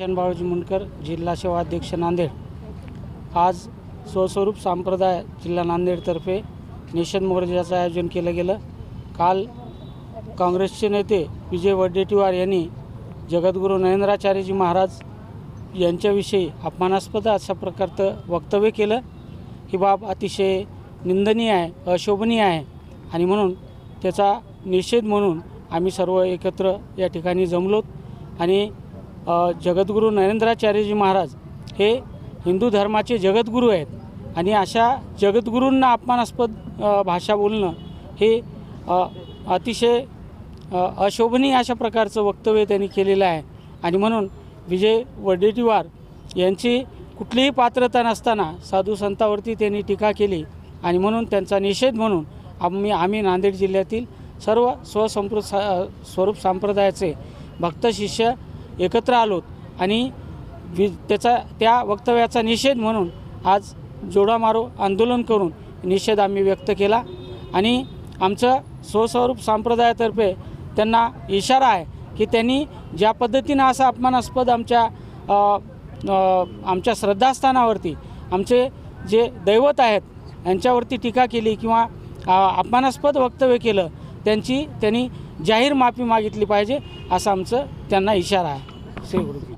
किशन बाळूजी मुंडकर जिल्हा सेवा अध्यक्ष नांदेड. आज स्वस्वरूप संप्रदाय जिल्हा नांदेडतर्फे निषेध मोर्चाचं आयोजन केलं गेलं. काल काँग्रेसचे नेते विजय वडेट्टीवार यांनी जगद्गुरू नरेंद्राचार्यजी महाराज यांच्याविषयी अपमानास्पद अशा प्रकारचं वक्तव्य केलं. ही बाब अतिशय निंदनीय आहे अशोभनीय आहे आणि म्हणून त्याचा निषेध म्हणून आम्ही सर्व एकत्र या ठिकाणी जमलोत आणि जगद्गुरू नरेंद्राचार्यजी महाराज हे हिंदू धर्माचे जगद्गुरू आहेत. आणि अशा जगद्गुरूंना अपमानास्पद भाषा बोलणं हे अतिशय अशोभनीय अशा प्रकारचं वक्तव्य त्यांनी केलेलं आहे. आणि म्हणून विजय वडेट्टीवार यांची कुठलीही पात्रता नसताना साधू संतावरती त्यांनी टीका केली. आणि म्हणून त्यांचा निषेध म्हणून आम्ही आम्ही नांदेड जिल्ह्यातील सर्व स्वसंप्र सा स्वरूप संप्रदायाचे भक्त शिष्य एकत्र आलोत आणि वि त्याचा त्या वक्तव्याचा निषेध म्हणून आज जोडामारो आंदोलन करून निषेध आम्ही व्यक्त केला. आणि आमचं स्वस्वरूप संप्रदायातर्फे त्यांना इशारा आहे की त्यांनी ज्या पद्धतीनं असा अपमानास्पद आमच्या आमच्या श्रद्धास्थानावरती आमचे जे दैवत आहेत यांच्यावरती टीका केली किंवा अपमानास्पद वक्तव्य केलं त्यांची त्यांनी जाहीर माफी मागितली पाहिजे असं आमचं त्यांना इशारा आहे. செய்ய கொடுக்கு